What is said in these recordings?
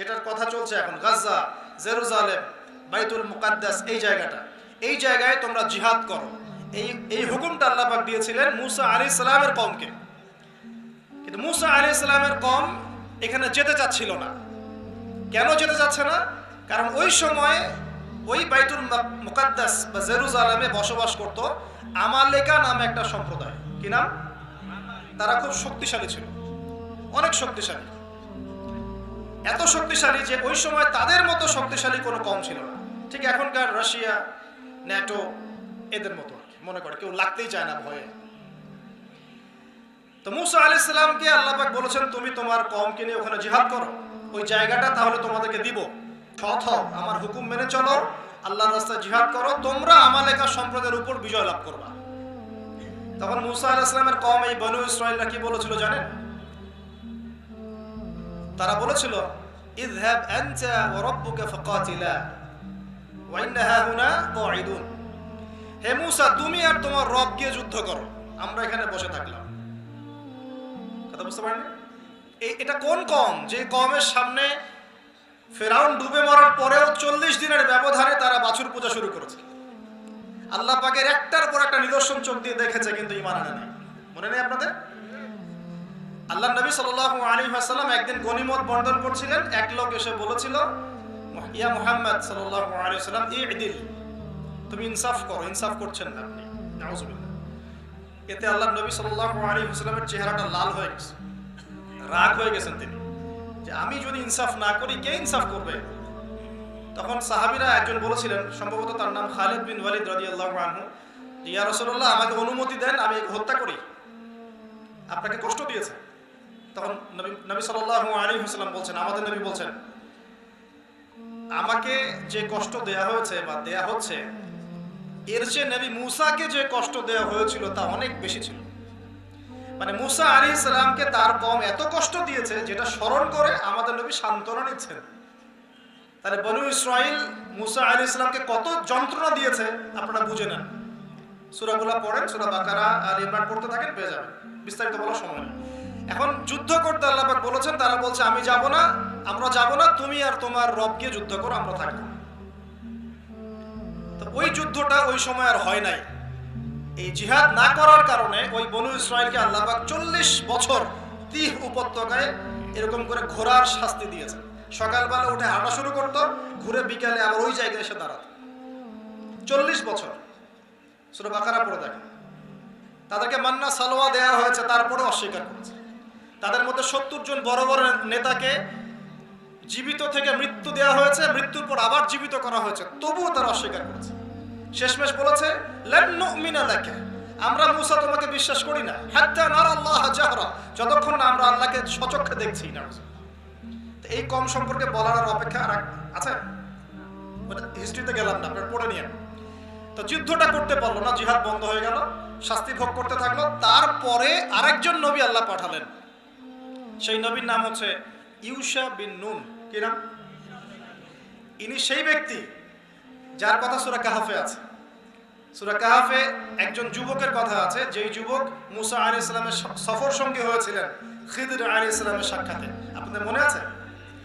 যেটার কথা চলছে এখন, গাজা, জেরুজালেম, বাইতুল মুকাদ্দাস, এই জায়গাটা। এই জায়গায় তোমরা জিহাদ করো। এই এই হুকুমটা আল্লাহ পাক দিয়েছিলেন মুসা আলী সালামের কমকে কিন্তু মুসা আলী সালামের কম এখানে যেতে চাচ্ছিল না। কেন যেতে চাচ্ছে না? কারণ ওই সময়ে ওই বাইতুল মুকাদ্দাস বা জেরুজালেমে বসবাস করত আমালেকা নামে একটা সম্প্রদায়। কি নাম? তারা খুব শক্তিশালী ছিল। অনেক শক্তিশালী। এত শক্তিশালী যে ওই সময় তাদের মতো শক্তিশালী কোনো কম ছিল না। ঠিক এখনকার রাশিয়া, ন্যাটো, এদের মতো। মনে করে, কেউ লাগতেই চায় না ভয়ে। তো মুসা আলাইহিস সালামকে আল্লাপাক বলেছেন, তুমি তোমার কমকে নিয়ে ওখানে জিহাদ করো। ওই জায়গাটা তাহলে তোমাদেরকে দিব। থ আমার হুকুম মেনে চলো। আল্লাহর রাস্তায় জিহাদ করো। তোমরা আমার আমালেকা সম্প্রদায়ের উপর বিজয় লাভ করবা। তখন মুসা আলাইহিস সালামের কম এই বনু ইসরায়েলরা কি বলেছিল জানেন? তারা বলেছিল, ইযহাব আনতা ওয়া রাব্বুকা ফাকাতিলা, ওয়া ইন্না হাহুনা কাঈদুন হে মুসা, তুমি আর তোমার রব গিয়ে যুদ্ধ করো। আমরা এখানে বসে থাকলাম। কথা বুঝতে পারেন এটা কোন কম? যে কমের সামনে ফেরাউন ডুবে মরার পরেও চল্লিশ দিনের ব্যবধানে তারা বাছুর পূজা শুরু করেছে। আল্লাহ পাকের একটার পর একটা নিদর্শন চোখ দিয়ে দেখেছে, কিন্তু ইমান আনে নাই। মনে নেই আপনাদের? আল্লাহ নবী সাল্লাল্লাহু আলাইহি ওয়াসাল্লাম একদিন গনিমত বন্টন করছিলেন, এক লোক এসে বলেছিল, ইয়া মুহাম্মদ সাল্লাল্লাহু আলাইহি ওয়াসাল্লাম ইদিল তুমি ইনসাফ করো, ইনসাফ করছেন না আপনি এতে আল্লাহ নবী সাল্লাল্লাহু আলাইহি ওয়াসাল্লামের চেহারাটা লাল হয়ে গেছে, রাগ হয়ে গেছেন তিনি, যে আমি যদি ইনসাফ না করি, কে ইনসাফ করবে? তখন সাহাবীরা একজন বলেছিলেন, সম্ভবত তার নাম খালিদ বিন ওয়ালিদ রাদিয়াল্লাহু আনহু, যে, ইয়া রাসূলুল্লাহ, আমাকে অনুমতি দেন, আমি হত্যা করি। আপনাকে কষ্ট দিয়েছে। তখন নবী সাল্লাল্লাহু আলাইহি ওয়াসাল্লাম বলছেন, আমাদের নবী বলছেন, আমাকে যে কষ্ট দেয়া হয়েছে বা দেয়া হচ্ছে, এর চেয়ে নবী মুসাকে যে কষ্ট দেওয়া হয়েছিল তা অনেক বেশি ছিল। মানে মুসা আলী ইসলামকে তার কম এত কষ্ট দিয়েছে যেটা স্মরণ করে আমাদের নবী সান্ত্বনা নিচ্ছেন। তাহলে বনু ইসরাইল মুসা আলী ইসলামকে কত যন্ত্রণা দিয়েছে, আপনারা বুঝে নেন। সুরাগুলা পড়েন, সুরা বাকারা আর ইমরান পড়তে থাকেন, পেয়ে যাবেন। বিস্তারিত বলার সময় নেই। এখন যুদ্ধ করতে আল্লাহ বলেছেন, তারা বলছে, আমি যাব না, আমরা যাব না, তুমি আর তোমার রবকে যুদ্ধ করো, আমরা থাকব। ওই যুদ্ধটা ওই সময় আর হয় নাই। এই জিহাদ না করার কারণে ওই বনু ইসরায়েলকে আল্লাপাক চল্লিশ বছর তিহ উপত্যকায় এরকম করে ঘোরার শাস্তি দিয়েছে সকালবেলা উঠে হাঁটা শুরু করতো, ঘুরে বিকালে আবার ওই জায়গায় এসে দাঁড়াত। চল্লিশ বছর। সুরা বাকারা পড়ে দেখে তাদেরকে মান্না সালোয়া দেওয়া হয়েছে তারপরে অস্বীকার করেছে। তাদের মধ্যে সত্তর জন বড় বড় নেতাকে জীবিত থেকে মৃত্যু দেওয়া হয়েছে, মৃত্যুর পর আবার জীবিত করা হয়েছে। তবুও তারা অস্বীকার করেছে। শেষমেশ বলেছে আমরা মুসা তোমাকে বিশ্বাস করি না। আল্লাহ যতক্ষণ না আমরা আল্লাহকে সচক্ষে দেখছি না। এই কম সম্পর্কে বলার অপেক্ষা আছে ওটা হিস্ট্রিতে গেলাম না, আপনার পড়ে নিয়ে তো যুদ্ধটা করতে পারল না, জিহাদ বন্ধ হয়ে গেল, শাস্তি ভোগ করতে থাকল, তারপরে আরেকজন নবী আল্লাহ পাঠালেন। সেই নবীর নাম হচ্ছে ইউসা বিন নুন। কি নাম? ইনি সেই ব্যক্তি যার কথা সুরা কাহাফে আছে। সুরা কাহাফে একজন যুবকের কথা আছে, যেই যুবক মুসা আলী ইসলামের সফর সঙ্গী হয়েছিলেন, খিদির আলী ইসলামের সাক্ষাতে। আপনাদের মনে আছে?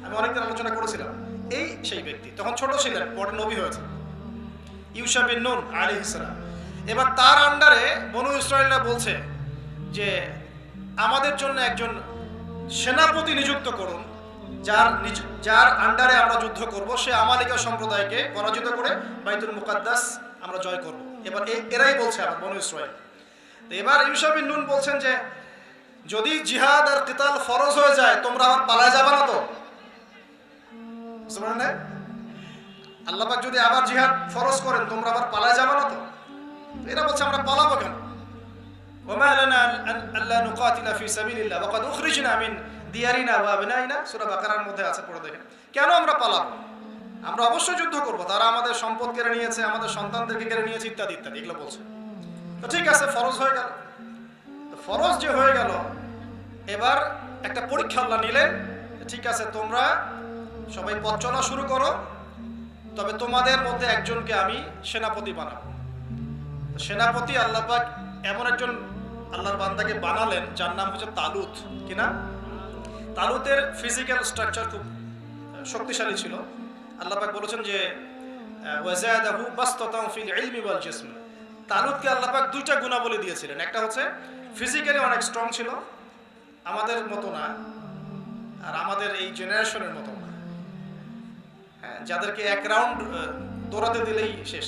আমি অনেকদিন আলোচনা করেছিলাম। এই সেই ব্যক্তি, তখন ছোট ছিলেন পরে নবী হয়েছে। ইউসা বিন নুন আলী ইসলাম এবার তার আন্ডারে বনু ইসরায়েলরা বলছে যে, আমাদের জন্য একজন সেনাপতি নিযুক্ত করুন। যার যার আন্ডারে আমরা যুদ্ধ করব, সে আমালিকা সম্প্রদায়কে পরাজিত করে বাইতুল মুকাদ্দাস আমরা জয় করব। এবার এরাই বলছে আবার, বনু ইসরায়েল। তো এবার ইউসা বিন নুন বলছেন যে, যদি জিহাদ আর কিতাল ফরজ হয়ে যায়, তোমরা আবার পালায় যাবে না তো? বুঝতে যদি আবার জিহাদ ফরজ করেন, তোমরা আবার পালায় যাবে না তো? এরা বলছে, আমরা পালাবো কেন? وما لنا أن- ألا نقاتل في سبيل الله وقد أخرجنا من দিয়ারিনা বা আবনাইনা সূরা বাকারার মধ্যে আছে পড়ে দেখেন কেন আমরা পালাবো আমরা অবশ্যই যুদ্ধ করব তারা আমাদের সম্পদ কেড়ে নিয়েছে আমাদের সন্তানদেরকে কেড়ে নিয়েছে ইত্যাদি ইত্যাদি এগুলো বলছে তো ঠিক আছে ফরজ হয়ে গেল তো ফরজ যে হয়ে গেল এবার একটা পরীক্ষা আল্লাহ নিলেন ঠিক আছে তোমরা সবাই পথ চলা শুরু করো তবে তোমাদের মধ্যে একজনকে আমি সেনাপতি বানাবো তো সেনাপতি আল্লাহ পাক এমন একজন আল্লাহর বান্দাকে বানালেন, যার নাম হচ্ছে তালুত। কি না তালুতের ফিজিক্যাল স্ট্রাকচার খুব শক্তিশালী ছিল। আল্লাহ পাক বলেছেন যে ওয়াজাদাহু বাসতাতাম ফিল ইলমি ওয়াল জিসম। তালুতকে আল্লাহ পাক দুইটা গুণাবলী দিয়েছিলেন। একটা হচ্ছে ফিজিক্যালি অনেক স্ট্রং ছিল, আমাদের মতো না, আর আমাদের এই জেনারেশনের মতো না। হ্যাঁ যাদেরকে এক রাউন্ড দৌড়াতে দিলেই শেষ।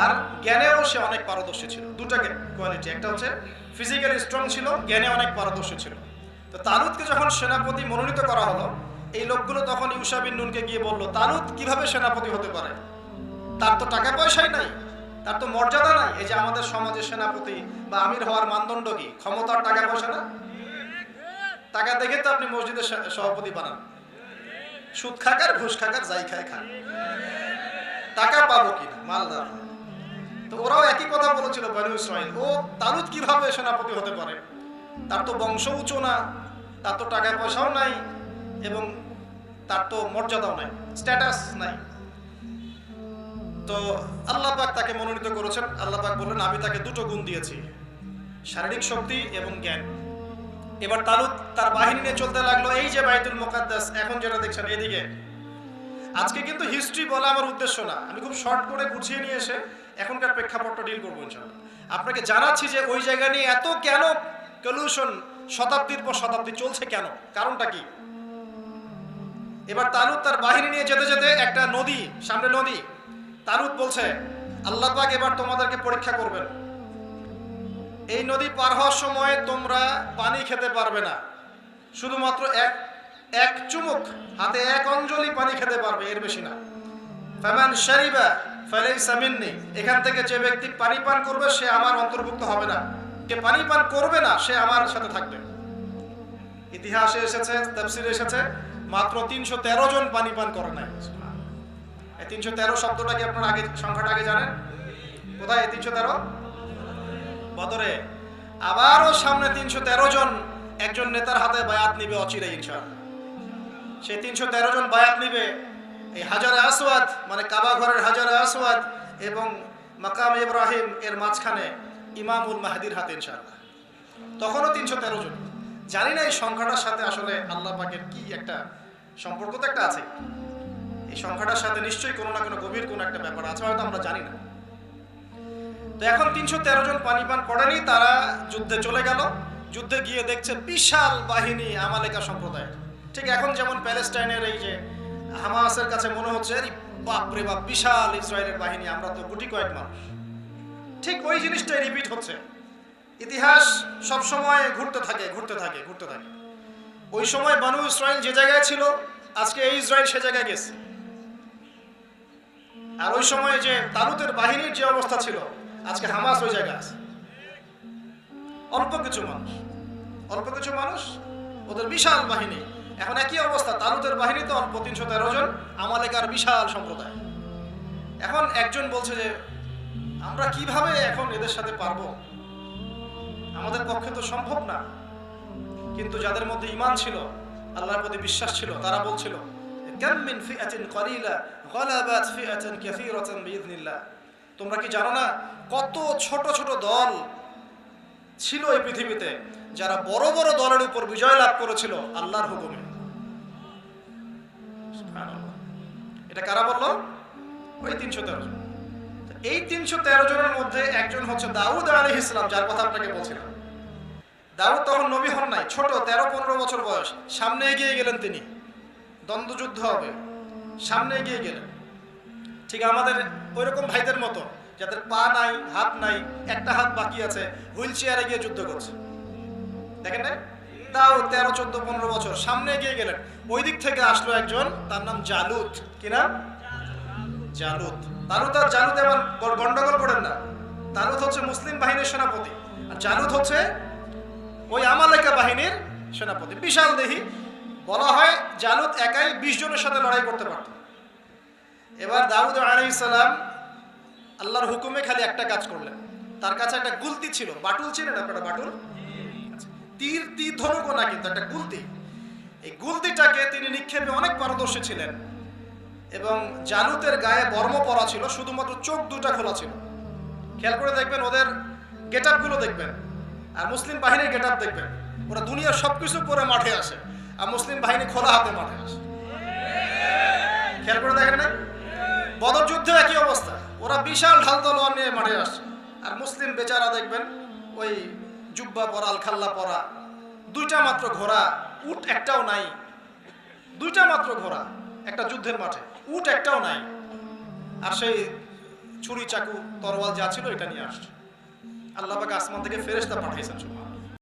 আর জ্ঞানেও সে অনেক পারদর্শী ছিল। দুটা কোয়ালিটি। একটা হচ্ছে ফিজিক্যালি স্ট্রং ছিল, জ্ঞানে অনেক পারদর্শী ছিল। তো তালুদকে যখন সেনাপতি মনোনীত করা হলো, এই লোকগুলো তখন ইউসা বিন নুনকে গিয়ে বলল, তালুদ, কীভাবে সেনাপতি হতে পারে? তার তো টাকা পয়সাই নাই, তার তো মর্যাদা নাই। এই যে আমাদের সমাজের সেনাপতি বা আমির হওয়ার মানদণ্ড কি? ক্ষমতার টাকা পয়সা না? টাকা দেখে তো আপনি মসজিদের সভাপতি বানান। সুদ খাকার ঘুষ খাকার যাই খায় খান টাকা পাবো কিনা? মালদার তো ওরাও একই কথা বলেছিল বানু ইসরাইল ও তালুদ কীভাবে সেনাপতি হতে পারে? তার তো বংশ উঁচু না, তার তো টাকা পয়সাও নাই এবং তার তো মর্যাদাও নাই স্ট্যাটাস নাই। তো আল্লাহ পাক তাকে মনোনীত করেছেন। আল্লাহ পাক বললেন, আমি তাকে দুটো গুণ দিয়েছি, শারীরিক শক্তি এবং জ্ঞান। এবার তালুত তার বাহিনী নিয়ে চলতে লাগল, এই যে বাইতুল মোকাদ্দাস, এখন যেটা দেখছেন এদিকে। আজকে কিন্তু হিস্ট্রি বলা আমার উদ্দেশ্য না। আমি খুব শর্ট করে গুছিয়ে নিয়ে এসে এখনকার প্রেক্ষাপটটা ডিল করব আপনাকে জানাচ্ছি যে ওই জায়গা নিয়ে এত কেন পলিউশন শতাব্দীর পর শতাব্দী চলছে কেন? কারণটা কি? এবার তালুত তার বাহিনী নিয়ে যেতে যেতে একটা নদী, সামনে নদী, তালুত বলছে, আল্লাহ পাক এবার তোমাদেরকে পরীক্ষা করবেন। এই নদী পার হওয়ার সময় তোমরা পানি খেতে পারবে না। শুধুমাত্র এক এক চুমুক, হাতে এক অঞ্জলি পানি খেতে পারবে, এর বেশি না। ফামান শারিবা ফালাইসা এখান থেকে যে ব্যক্তি পানি পান করবে, সে আমার অন্তর্ভুক্ত হবে না। যে পানি পান করবে না, সে আমার সাথে থাকবে। ইতিহাসে এসেছে, তাফসিরে এসেছে, মাত্র তিনশো তেরো জন পানি পান করে নাই। তিনশো তেরো শব্দটা কি আপনার আগে সংখ্যাটা আগে জানেন? কোথায় তিনশো তেরো? বদরে। আবারও সামনে তিনশো তেরো জন একজন নেতার হাতে বায়াত নিবে অচিরে ইনশাআল্লাহ। সে তিনশো তেরো জন বায়াত নিবে এই হাজারে আসওয়াদ মানে কাবা ঘরের হাজারে আসওয়াদ এবং মাকাম ইব্রাহিম এর মাঝখানে ইমামুল মাহাদির হাতে ইনশাআল্লাহ। তখনও তিনশো তেরো জন। জানি না এই সংখ্যাটার সাথে আসলে আল্লাহ পাকের কি একটা সম্পর্ক তো একটা আছে। এই সংখ্যাটার সাথে নিশ্চয়ই কোনো না কোনো গভীর কোনো একটা ব্যাপার আছে, হয়তো আমরা জানি না। তো এখন তিনশো তেরো জন পানি পান করেনি, তারা যুদ্ধে চলে গেল। যুদ্ধে গিয়ে দেখছে বিশাল বাহিনী আমালেকা সম্প্রদায়ের। ঠিক এখন যেমন প্যালেস্টাইনের এই যে হামাসের কাছে মনে হচ্ছে, "আরে বাপ বাপ, বিশাল ইসরায়েলের বাহিনী, আমরা তো গুটি কয়েক মানুষ। ঠিক ওই জিনিসটাই রিপিট হচ্ছে। ইতিহাস সব সময় ঘুরতে থাকে ঘুরতে থাকে ঘুরতে থাকে। ওই সময় বানু ইসরায়েল যে জায়গায় ছিল, আজকে এই ইসরায়েল সে জায়গায় গেছে। আর ওই সময় যে তালুতের বাহিনীর যে অবস্থা ছিল, আজকে হামাস ওই জায়গায় আছে। অল্প কিছু মানুষ, অল্প কিছু মানুষ, ওদের বিশাল বাহিনী। এখন একই অবস্থা, তালুতের বাহিনী তো অল্প তিনশো তেরো জন, আমালেকার বিশাল সম্প্রদায়। এখন একজন বলছে যে, আমরা কীভাবে এখন এদের সাথে পারব? আমাদের পক্ষে তো সম্ভব না। কিন্তু যাদের মধ্যে ইমান ছিল, আল্লাহর প্রতি বিশ্বাস ছিল, তারা বলছিল তোমরা কি জানো না, কত ছোট ছোট দল ছিল এই পৃথিবীতে, যারা বড় বড় দলের উপর বিজয় লাভ করেছিল আল্লাহর হুকুমে। এটা কারা বলল? ওই তিনশো তেরো জন। এই তিনশো তেরো জনের মধ্যে একজন হচ্ছে দাউদ আলী ইসলাম যার কথা আপনাকে বলছিলাম। দাউদ তখন নবী হন নাই, ছোট তেরো পনেরো বছর বয়স। সামনে এগিয়ে গেলেন তিনি। দ্বন্দ্বযুদ্ধ হবে। সামনে এগিয়ে গেলেন। ঠিক আমাদের ওইরকম ভাইদের মতো, যাদের পা নাই, হাত নাই, একটা হাত বাকি আছে, হুইল চেয়ারে গিয়ে যুদ্ধ করছে। দেখেন না তাও তেরো, চোদ্দ, পনেরো বছর। সামনে এগিয়ে গেলেন। ওই দিক থেকে আসলো একজন, তার নাম জালুত। কি জালুত। তালুত আর জালুত এবার গন্ডগোল করেন না। তালুত হচ্ছে মুসলিম বাহিনীর সেনাপতি। আর জালুত হচ্ছে ওই আমালেকা বাহিনীর সেনাপতি। বিশাল দেহি। বলা হয় জালুত একাই বিশ জনের সাথে লড়াই করতে পারত। এবার দাউদ আলাইহিস সালাম আল্লাহর হুকুমে খালি একটা কাজ করলেন। তার কাছে একটা গুলতি ছিল। বাটুল ছিলেন আপনারা বাটুল? তীর তীর ধনুক না কিন্তু একটা গুলতি। এই গুলতিটাকে তিনি নিক্ষেপে অনেক পারদর্শী ছিলেন। এবং জালুতের গায়ে বর্ম পরা ছিল, শুধুমাত্র চোখ দুটা খোলা ছিল। খেয়াল করে দেখবেন, ওদের গেট দেখবেন, আর মুসলিম বাহিনীর গেট দেখবেন। ওরা দুনিয়ার সব কিছু পরে মাঠে আসে, আর মুসলিম বাহিনী খোলা হাতে মাঠে আসে। খেয়াল করে দেখেন না? বদর যুদ্ধে একই অবস্থা। ওরা বিশাল ঢাল তলোয়ার নিয়ে মাঠে আসছে আর মুসলিম বেচারা দেখবেন, ওই জুব্বা পরা, আলখাল্লা পরা, দুইটা মাত্র ঘোড়া, উট একটাও নাই। দুইটা মাত্র ঘোড়া, একটা যুদ্ধের মাঠে, উট একটাও নাই। আর সেই ছুরি চাকু, তরোয়াল যা ছিল এটা নিয়ে আসছে। আল্লাহ পাক আসমান থেকে ফেরেস্তা পাঠিয়েছেন সুবহানাল্লাহ।